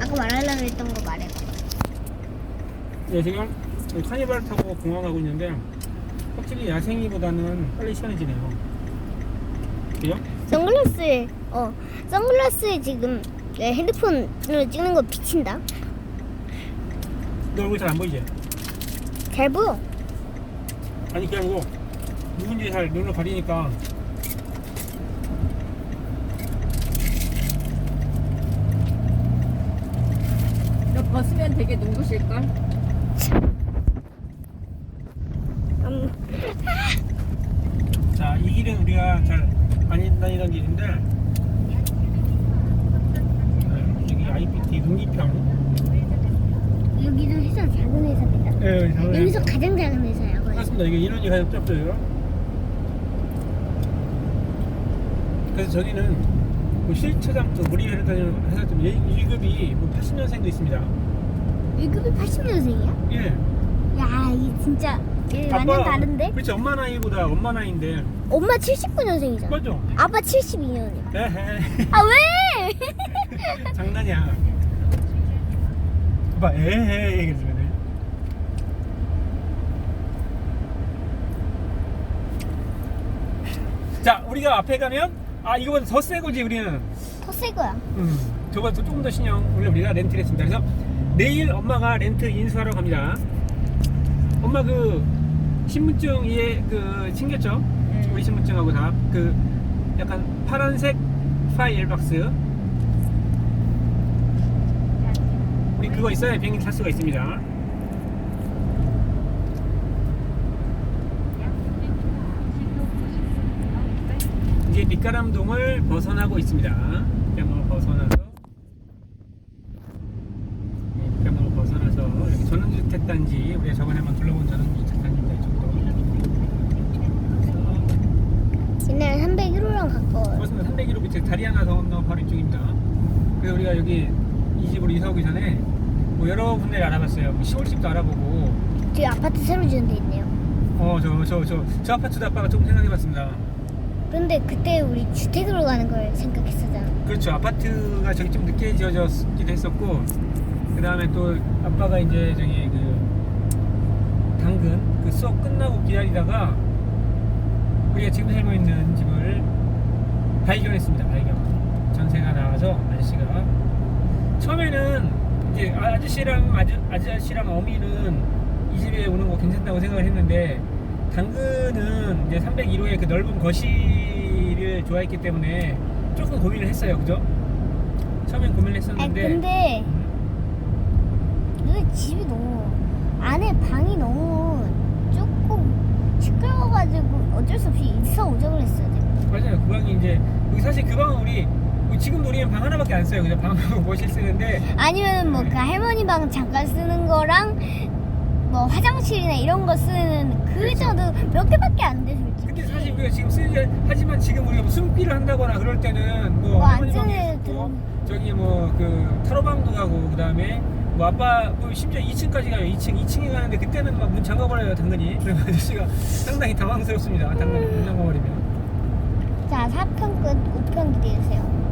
아까 말하려고 했던 거 말해봐. 네, 지금 카니발 타고 공항 가고 있는데 확실히 야생이보다는 빨리 시간이 지네요. 그죠? 선글라스에 어 선글라스에 지금 내 핸드폰으로 찍는 거 비친다. 너 얼굴 잘 안 보이지? 잘 보여. 아니 그게 아니고 누군지 잘 눈을 가리니까 너 벗으면 되게 눈부실걸? 음, 자이 길은 우리가 잘 많이 다니던 길인데 네, 여기 IPT 눈기평 여기도 회사 작은 회사입니다. 네, 여기 여기서 가장 작은 회사야. 거의. 맞습니다. 이게 인원이 가장 적어요. 그래서 저기는 뭐 실처장 또 우리 회사 다니는 회사 좀 1급이 뭐 80년생도 있습니다. 1급이 80년생이야? 예. 야, 이게 진짜 이게 완전 다른데? 그렇지 엄마 나이보다 엄마 나이인데 엄마 79년생이잖아. 맞죠? 아빠 72년이야. 에헤 아 왜? 장난이야. 봐 에헤 이러면 자 우리가 앞에 가면 아 이거보다 더 새 거지 우리는 더 새 거야. 음, 저보다 조금 더 신형 원래 우리가 렌트를 했습니다. 그래서 내일 엄마가 렌트 인수하러 갑니다. 엄마 그 신분증 위에 그 챙겼죠? 우리 신분증하고 다 그 약간 파란색 파일 박스. 우리 그거 있어야 비행기 탈 수가 있습니다. 이제 밑가람동을 벗어나고 있습니다. 밑가람동을 벗어나서 네, 밑가람동을 벗어나서 여기 전원주택단지 한번 둘러본 전원주택단지입니다. 이쪽도 옛날 301호랑 가까워요. 그것은 301호 밑에 다리 하나 더 건너 바로 이쪽입니다. 그래서 우리가 여기 이 집으로 이사 오기 전에 뭐 여러 군데를 알아봤어요. 뭐 시골집도 알아보고 뒤에 아파트 새로 지은 데 있네요. 어 저 저 저 저 아파트도 아빠가 조금 생각해봤습니다. 그런데 그때 우리 주택으로 가는 걸 생각했었잖아. 그렇죠. 아파트가 저기 좀 늦게 지어졌기도 했었고, 그 다음에 또 아빠가 이제 저기 그 당근 그 수업 끝나고 기다리다가 우리가 지금 살고 있는 집을 발견했습니다. 발견. 전세가 나와서 아저씨가 처음에는 이제 아- 아저씨랑 아저, 아저씨랑 어미는 이 집에 오는 거 괜찮다고 생각을 했는데 당근은 이제 301호의 그 넓은 거실을 좋아했기 때문에 조금 고민을 했어요, 그죠? 처음엔 고민을 했었는데 근데 여기 집이 너무 안에 방이 너무 조금 시끄러워가지고 어쩔 수 없이 이사 오자고 했어야 돼. 맞아요, 그 방이 이제 여기 사실 그 방은 우리 지금도 우리는 방 하나밖에 안 써요, 그죠? 방하고 거실 쓰는데 아니면 뭐 네. 그 할머니 방 잠깐 쓰는 거랑 뭐 화장실이나 이런 거 쓰는 그 그렇죠. 정도 몇 개밖에 안 돼 솔직히. 근데 사실 우리가 지금 쓰지 하지만 지금 우리가 뭐 숨기를 한다거나 그럴 때는 뭐뭐 할머니 안 방에 쓰는 있고 그- 저기 뭐 그 타로방도 가고 그 다음에 뭐 아빠 뭐 심지어 2층까지 가요. 2층 2층에 가는데 그때는 막 문 잠가버려요 당근이. 그래서 아저씨가 상당히 당황스럽습니다. 당근 문 잠가버리면. 자 4편 끝 5편 기대해주세요.